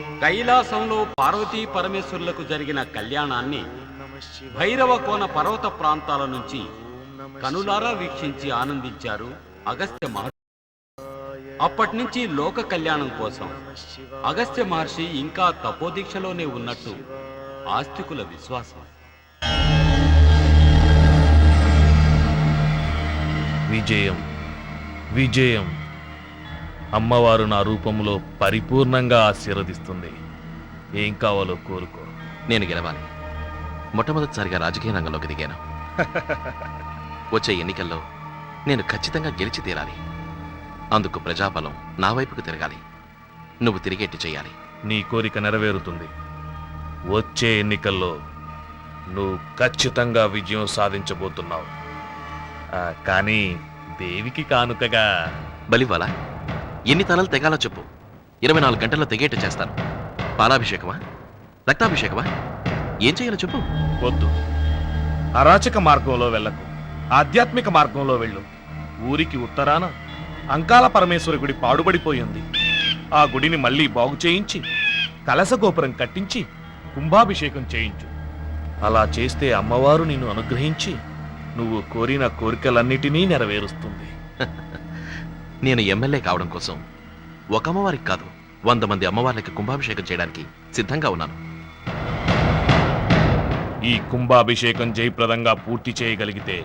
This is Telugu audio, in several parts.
కైలాసంలో పార్వతీ పరమేశ్వరులకు జరిగిన కళ్యాణాన్ని భైరవ కోన పర్వత ప్రాంతాల నుంచి కనులారా వీక్షించి ఆనందించారు అగస్త్య మహర్షి. అప్పటి నుంచి లోక కళ్యాణం కోసం అగస్త్య మహర్షి ఇంకా తపోదీక్షలోనే ఉన్నట్టు ఆస్తికుల విశ్వాసం. విజయం విజయం అమ్మవారు నా రూపంలో పరిపూర్ణంగా ఆశీర్వదిస్తుంది. ఏం కావాలో కోరుకో. నేను గెలవాలి. మొట్టమొదటిసారిగా రాజకీయ రంగంలోకి దిగాను. వచ్చే ఎన్నికల్లో నేను ఖచ్చితంగా గెలిచి తీరాలి. అందుకు ప్రజాబలం నా వైపుకు తిరగాలి. నువ్వు తిరిగేట్టు చేయాలి. నీ కోరిక నెరవేరుతుంది. వచ్చే ఎన్నికల్లో నువ్వు ఖచ్చితంగా విజయం సాధించబోతున్నావు. కానీ దేవికి కానుకగా బలివ్వాలా? ఎన్ని తలలు తెగాలో చెప్పు. ఇరవై నాలుగు గంటల్లో తెగేట్టు చేస్తాను. పాలాభిషేకమా? రక్తాభిషేకమా? ఏం చేయాలో చెప్పు. వద్దు. అరాచక మార్గంలో వెళ్ళకు. ఆధ్యాత్మిక మార్గంలో వెళ్ళు. ఊరికి ఉత్తరాన అంకాల పరమేశ్వరి గుడి పాడుబడిపోయింది. ఆ గుడిని మళ్ళీ బాగు చేయించి కలస గోపురం కట్టించి కుంభాభిషేకం చేయించు. అలా చేస్తే అమ్మవారు నిన్ను అనుగ్రహించి నువ్వు కోరిన కోరికలన్నిటినీ నెరవేరుస్తుంది. నేను ఎమ్మెల్యే కావడం కోసం ఒక అమ్మవారికి కాదు వంద మంది అమ్మవార్లకి కుంభాభిషేకం చేయడానికి సిద్ధంగా ఉన్నాను. ఈ కుంభాభిషేకం జయప్రదంగా పూర్తి చేయగలిగితే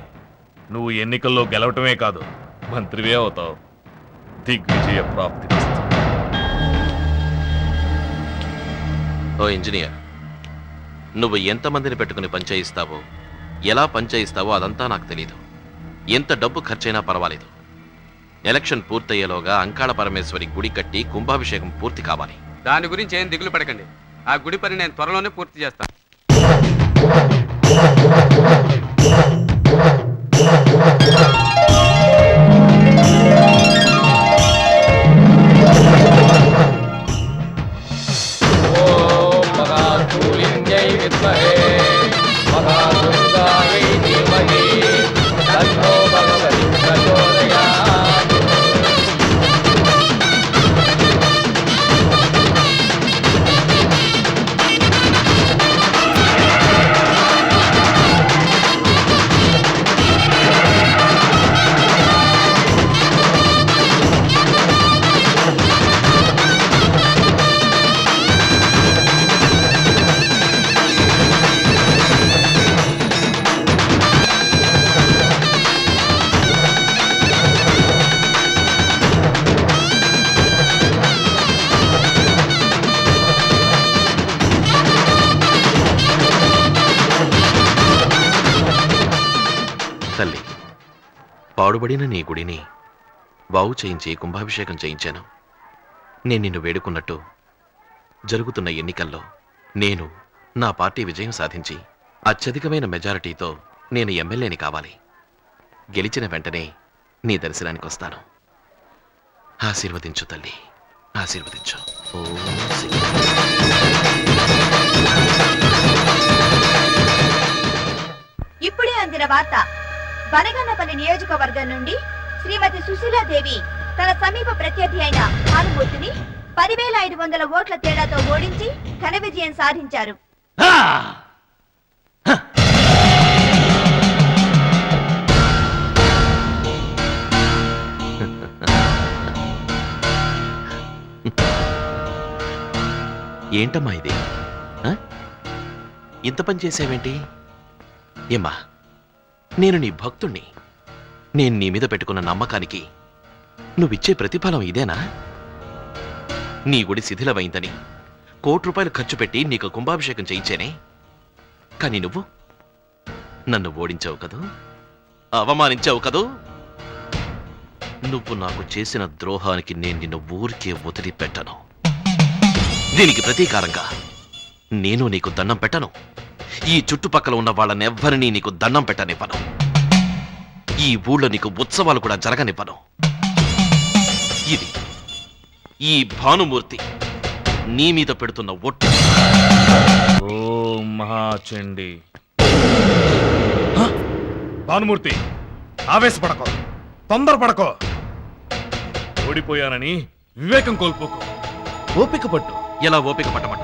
నువ్వు ఎన్నికల్లో గెలవటమే కాదు మంత్రివే అవుతావు. దిగ్విజయ ప్రాప్తి ఓ ఇంజనీర్ నువ్వు ఎంతమందిని పెట్టుకుని పనిచేయిస్తావో ఎలా పనిచేయిస్తావో అదంతా నాకు తెలియదు ఎంత డబ్బు ఖర్చైనా పర్వాలేదు. ఎలక్షన్ పూర్తయ్యేలోగా అంకాళ పరమేశ్వరి గుడి కట్టి కుంభాభిషేకం పూర్తి కావాలి. దాని గురించి ఏం దిగులు పడకండి. ఆ గుడి పని నేను త్వరలోనే పూర్తి చేస్తాను. తల్లి. పాడుబడిన నీ గుడిని బావు చేయించి కుంభాభిషేకం చేయించాను. నేను నిన్ను వేడుకున్నట్టు జరుగుతున్న ఎన్నికల్లో నేను నా పార్టీ విజయం సాధించి అత్యధికమైన మెజారిటీతో నేను ఎమ్మెల్యేని కావాలి. గెలిచిన వెంటనే నీ దర్శనానికి వస్తాను. ఆశీర్వదించు తల్లి. ఆశీర్వదించు. ఓం బనగన్నపల్లి నియోజకవర్గం నుండి శ్రీమతి సుశీలాదేవి తన సమీప ప్రత్యర్థి అయిన భానుమూర్తిని పదివేల ఐదు వందల ఓట్ల తేడాతో ఓడించి ఘన విజయం సాధించారు. ఏంటమ్మా ఇది? ఆ? ఇంత పని చేసావేంటి? ఏమ్మా? నేను నీ భక్తుణ్ణి. నేను నీ మీద పెట్టుకున్న నమ్మకానికి నువ్విచ్చే ప్రతిఫలం ఇదేనా? నీ గుడి శిథిలమైందని కోటి రూపాయలు ఖర్చు పెట్టి నీకు కుంభాభిషేకం చేయించేనే. కానీ నువ్వు? నన్ను ఓడించావు కదూ? అవమానించావు కదూ? నువ్వు నాకు చేసిన ద్రోహానికి నేను నిన్ను ఊరికే వదిలిపెట్టను. దీనికి ప్రతీకారంగా నేను నీకు దండం పెట్టను. ఈ చుట్టుపక్కల ఉన్న వాళ్ళనెవ్వరినీ నీకు దండం పెట్టనివ్వను. ఈ ఊళ్ళో నీకు ఉత్సవాలు కూడా జరగనివ్వను. ఇది ఈ భానుమూర్తి నీ మీద పెడుతున్న ఒట్టు. ఓం మహాచండి భానుమూర్తి ఆవేశపడకో తొందరపడకో. ఓడిపోయానని వివేకం కోల్పోకు. ఓపిక పట్టు. ఎలా ఓపిక పట్టమంటావు?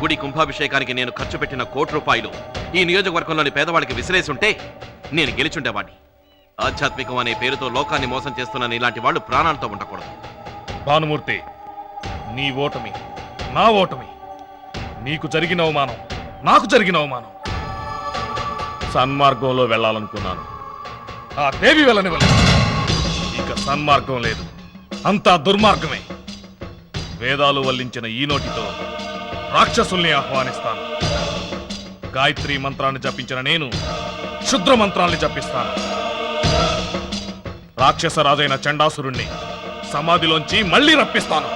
గుడి కుంభాభిషేకానికి నేను ఖర్చు పెట్టిన కోటి రూపాయలు ఈ నియోజకవర్గంలోని పేదవాడికి విసిరేసుంటే నేను గెలిచుండేవాడిని ఆధ్యాత్మికం అనే పేరుతో లోకాన్ని మోసం చేస్తున్న ఇలాంటి వాళ్ళు ప్రాణాలతో ఉండకూడదు. భానుమూర్తి నీ ఓటమి నా ఓటమి. నీకు జరిగిన అవమానం నాకు జరిగిన అవమానం. సన్మార్గంలో వెళ్ళాలనుకున్నాను. ఆ దేవి వెళ్ళనివ్వలేదు ఇక సన్మార్గం లేదు. అంతా దుర్మార్గమే. వేదాలు వల్లించిన ఈ నోటితో రాక్షసుల్ని ఆహ్వానిస్తాను. గాయత్రి మంత్రాన్ని జపించిన నేను క్షుద్ర మంత్రాల్ని జపిస్తాను. రాక్షస రాజైన చండాసురుణ్ణి సమాధిలోంచి మళ్ళీ రప్పిస్తాను.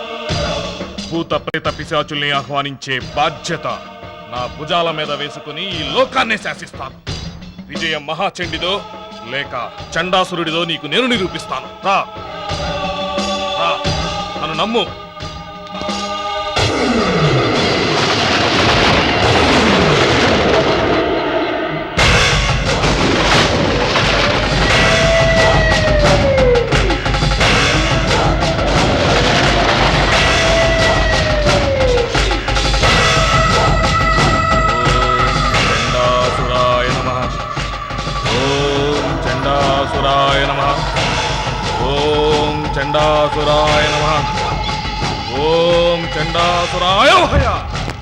భూత ప్రేత పిశాచుల్ని ఆహ్వానించే బాధ్యత నా భుజాల మీద వేసుకుని ఈ లోకాన్నే శాసిస్తాను. విజయం మహాచండిదో లేక చండాసురుడిదో నీకు నేను నిరూపిస్తాను. రా. నన్ను నమ్ము. చండాసురాయ నమ. ఓం చండాసురాయ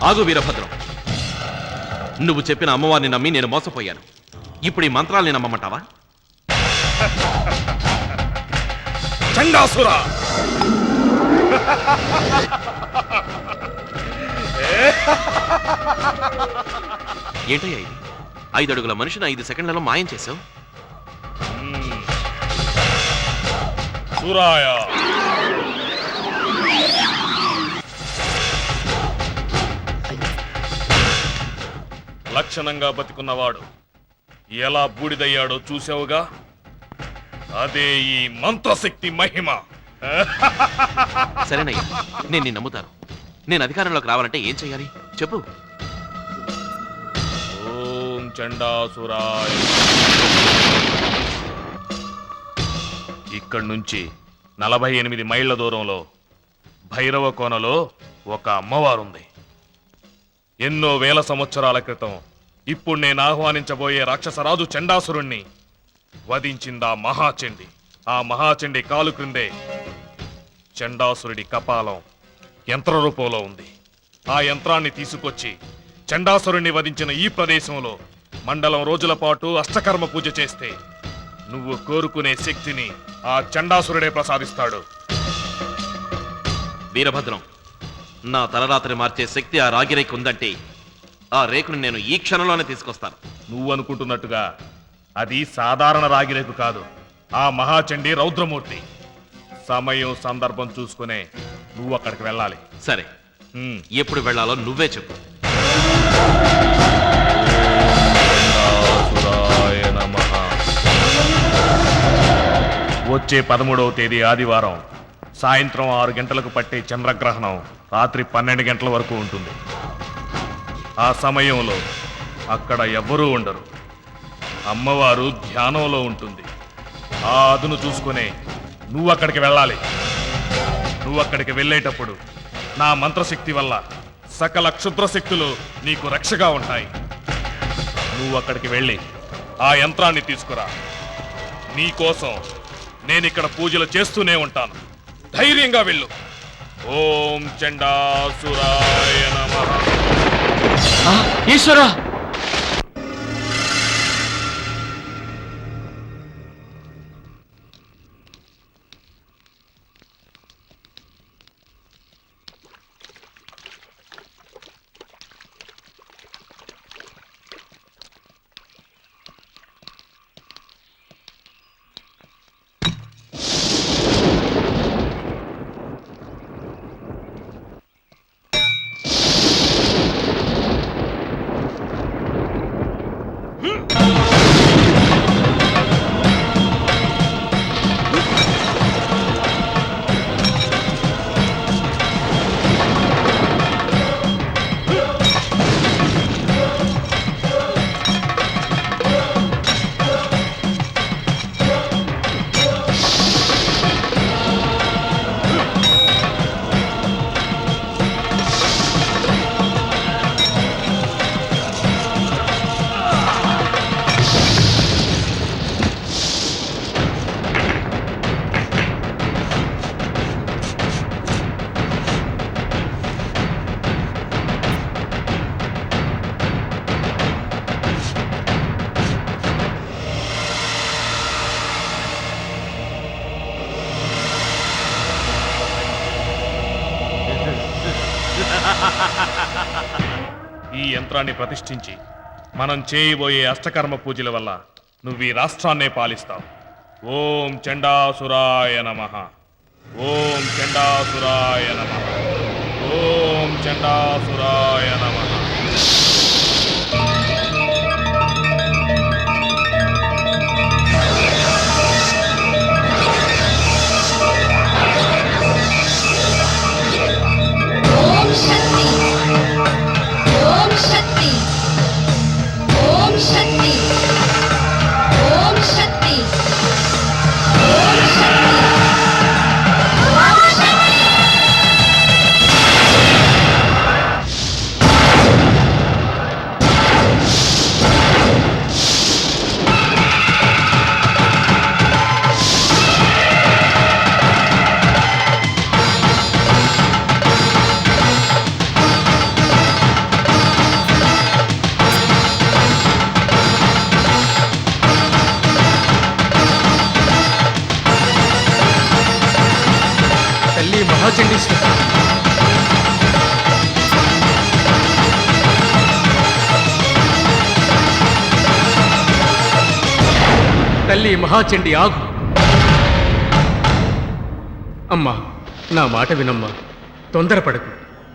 ఆగు వీరభద్రం. నువ్వు చెప్పిన అమ్మవారిని నమ్మి నేను మోసపోయాను. ఇప్పుడు ఈ మంత్రాల్ని నమ్మమంటావా? చండాసుర. ఏంటయ్యా ఇది? ఐదు అడుగుల మనిషిని ఐదు సెకండ్లలో మాయం మ్మ్. సురాయ. లక్షణంగా బతికున్నవాడు. ఎలా బూడిదయ్యాడో చూసావుగా అదే ఈ మంత్రశక్తి మహిమ. సరేనయ్యా నేను నిన్ను నమ్ముతాను. నేను అధికారంలోకి రావాలంటే ఏం చేయాలి? చెప్పు. ఓం చండాసురాయ. ఇక్కడి నుంచి నలభై ఎనిమిది మైళ్ళ దూరంలో భైరవ కోనలో ఒక అమ్మవారుంది. ఎన్నో వేల సంవత్సరాల క్రితం ఇప్పుడు నేను ఆహ్వానించబోయే రాక్షసరాజు చండాసురుణ్ణి వధించిందా మహాచండి. ఆ మహాచండి కాలు క్రిందే చండాసురుడి కపాలం యంత్ర రూపంలో ఉంది. ఆ యంత్రాన్ని తీసుకొచ్చి చండాసురుణ్ణి వధించిన ఈ ప్రదేశంలో మండలం రోజుల పాటు అష్టకర్మ పూజ చేస్తే నువ్వు కోరుకునే శక్తిని ఆ చండాసురుడే ప్రసాదిస్తాడు. వీరభద్రం నా తలరాత్రి మార్చే శక్తి ఆ రాగిరైకి ఉందంటే ఆ రేకుని నేను ఈ క్షణంలోనే తీసుకొస్తాను. నువ్వు అనుకుంటున్నట్టుగా అది సాధారణ రాగిరేకు కాదు. ఆ మహాచండి రౌద్రమూర్తి. సమయం సందర్భం చూసుకునే నువ్వు అక్కడికి వెళ్ళాలి. సరే. ఎప్పుడు వెళ్ళాలో నువ్వే చెప్పు. నమః. వచ్చే పదమూడవ తేదీ ఆదివారం సాయంత్రం ఆరు గంటలకు పట్టే చంద్రగ్రహణం రాత్రి పన్నెండు గంటల వరకు ఉంటుంది. ఆ సమయంలో అక్కడ ఎవ్వరూ ఉండరు. అమ్మవారు ధ్యానంలో ఉంటుంది. ఆ అదును చూసుకునే నువ్వు అక్కడికి వెళ్ళాలి. నువ్వు అక్కడికి వెళ్ళేటప్పుడు నా మంత్రశక్తి వల్ల సకల క్షుద్ర శక్తులు నీకు రక్షగా ఉంటాయి. నువ్వు అక్కడికి వెళ్ళి ఆ యంత్రాన్ని తీసుకురా. నీకోసం నేను ఇక్కడ పూజలు చేస్తూనే ఉంటాను. ధైర్యంగా వెళ్ళు. ఓం చండాసురాయ నమః. ఈశ్వరా! ఈ ప్రతిష్ఠించి మనం చేయబోయే అష్టకర్మ పూజల వల్ల నువ్వు ఈ రాష్ట్రాన్నే పాలిస్తావు. ఓం చండాసురాయ నమ. ఓం చండాసురాయ నమ. ఓం చండాసురాయ నమ. తల్లి మహాచండి ఆగు. అమ్మా నా మాట వినమ్మా. తొందరపడకు.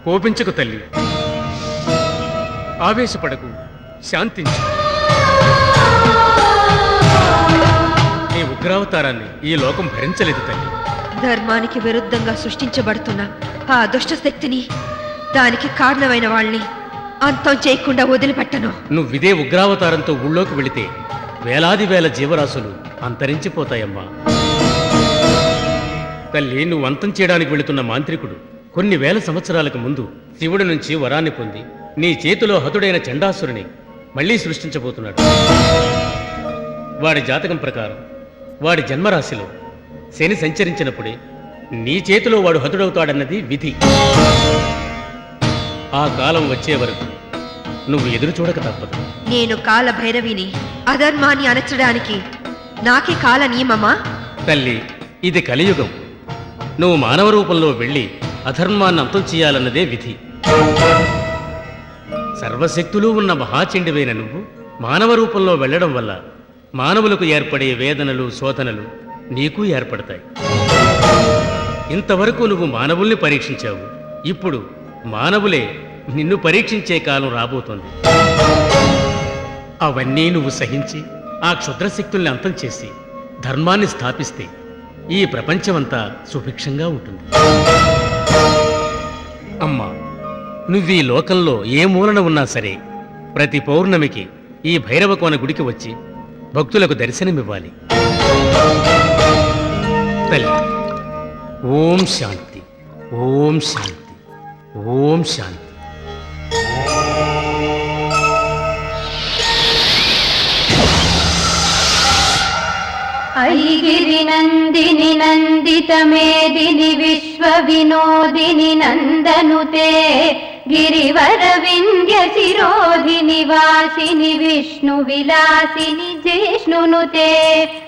కోపించకు తల్లి. ఆవేశపడకు. శాంతించు. నీ ఉగ్రావతారాన్ని ఈ లోకం భరించలేదు తల్లి. ధర్మానికి విరుద్ధంగా సృష్టించబడుతున్న ఆ దుష్ట శక్తిని దానికి కారణమైన వాళ్ళని అంతం చేయకుండా వదిలిపెట్టను. నువ్విదే ఉగ్రావతారంతో ఊళ్ళోకి వెళితే వేలాది వేల జీవరాశులు అంతరించిపోతాయమ్మా. తల్లి నువ్వు అంతం చేయడానికి వెళుతున్న మాంత్రికుడు కొన్ని వేల సంవత్సరాలకు ముందు శివుడి నుంచి వరాన్ని పొంది నీ చేతిలో హతుడైన చండాసురుని మళ్ళీ సృష్టించబోతున్నాడు. వాడి జాతకం ప్రకారం వాడి జన్మరాశిలో శని సంచరించినప్పుడే నీ చేతిలో వాడు హతుడవుతాడన్నది విధి. ఆ కాలం వచ్చే వరకు నువ్వు ఎదురు చూడక తప్పదు. నేను కాల భైరవిని అధర్మాన్ని అణచడానికి నాకే కాల నియమమా? తల్లి ఇది కలియుగం. నువ్వు మానవ రూపంలో వెళ్ళి అధర్మాన్ని అంతం చేయాలన్నదే విధి. సర్వశక్తులు ఉన్న మహాచండివైన నువ్వు మానవ రూపంలో వెళ్ళడం వల్ల మానవులకు ఏర్పడే వేదనలు శోధనలు నీకు ఏర్పడతాయి. ఇంతవరకు నువ్వు మానవుల్ని పరీక్షించావు. ఇప్పుడు మానవులే నిన్ను పరీక్షించే కాలం రాబోతోంది. అవన్నీ నువ్వు సహించి ఆ క్షుద్రశక్తుల్ని అంతం చేసి ధర్మాన్ని స్థాపిస్తే ఈ ప్రపంచమంతా సుభిక్షంగా ఉంటుంది. అమ్మా నువ్వీ లోకంలో ఏ మూలన ఉన్నా సరే ప్రతి పౌర్ణమికి ఈ భైరవకోన గుడికి వచ్చి భక్తులకు దర్శనమివ్వాలి. తల్లి ఓం శాంతి ఓం శాంతి ఓం శాంతి. ఐగిరి నందిని నందితమేదిని విశ్వ వినోదిని నందనుతే గిరివర వింధ్య శిరోధిని వాసిని విష్ణు విలాసిని జిష్ణునుతే